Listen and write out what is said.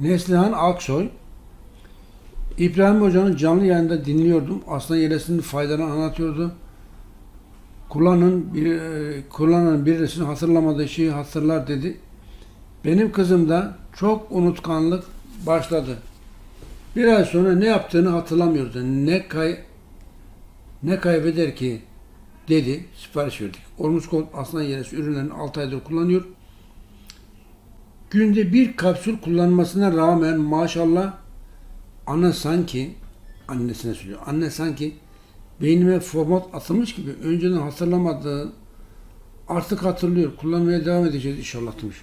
Neslihan Aksoy. İbrahim Hoca'nın canlı yayında dinliyordum. Aslan yelesinin faydalarını anlatıyordu. Kullanın bir e, kullanan birisini hatırlamadığı şeyi hatırlar dedi. Benim kızımda çok unutkanlık başladı. Bir ay sonra ne yaptığını hatırlamıyordu. Ne kay ne kaybeder ki dedi. Sipariş verdik. Ormus Gold aslan yeresi ürünlerini 6 aydır kullanıyor. Günde bir kapsül kullanmasına rağmen maşallah anne sanki annesine söylüyor. Anne sanki beynime format atılmış gibi önceden hatırlamadığı artık hatırlıyor. Kullanmaya devam edeceğiz inşallah demiş.